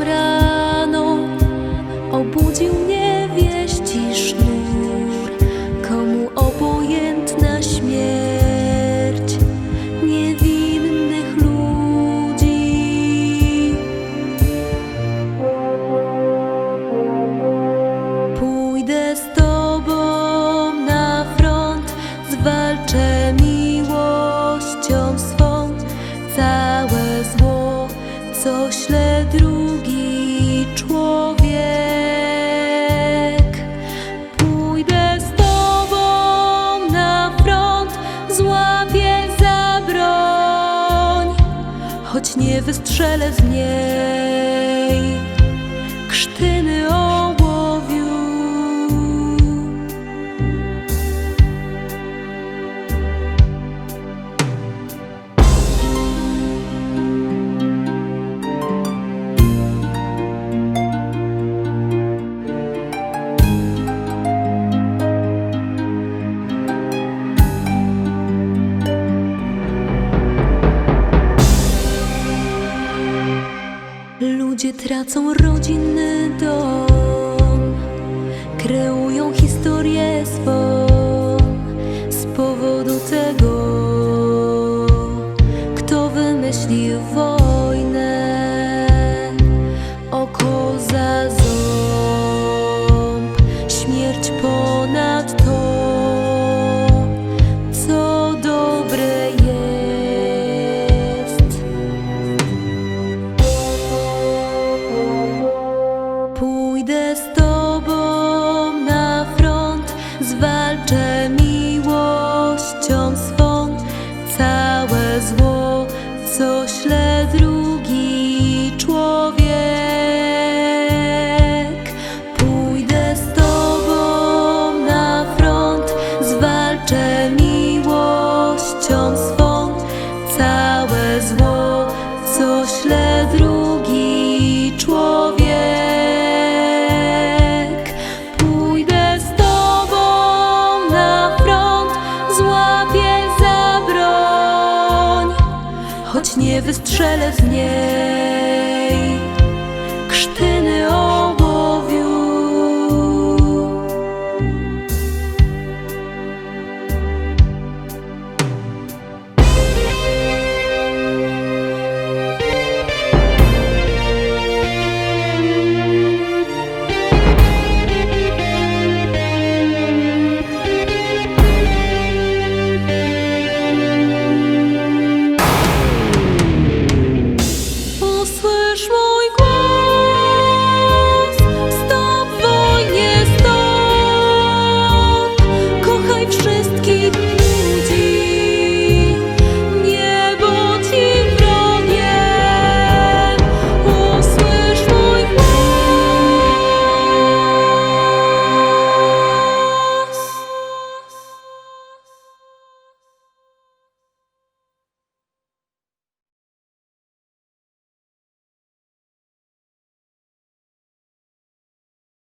rano, obudził mnie wieści sznur. Komu obojętna śmierć niewinnych ludzi. Pójdę z tobą na front, zwalczę miłością swą całe zło co śledzi. nie wystrzelę z niej. Krzty Ludzie tracą rodzinny dom, kreują historię. Tom's nie wystrzelę z niej.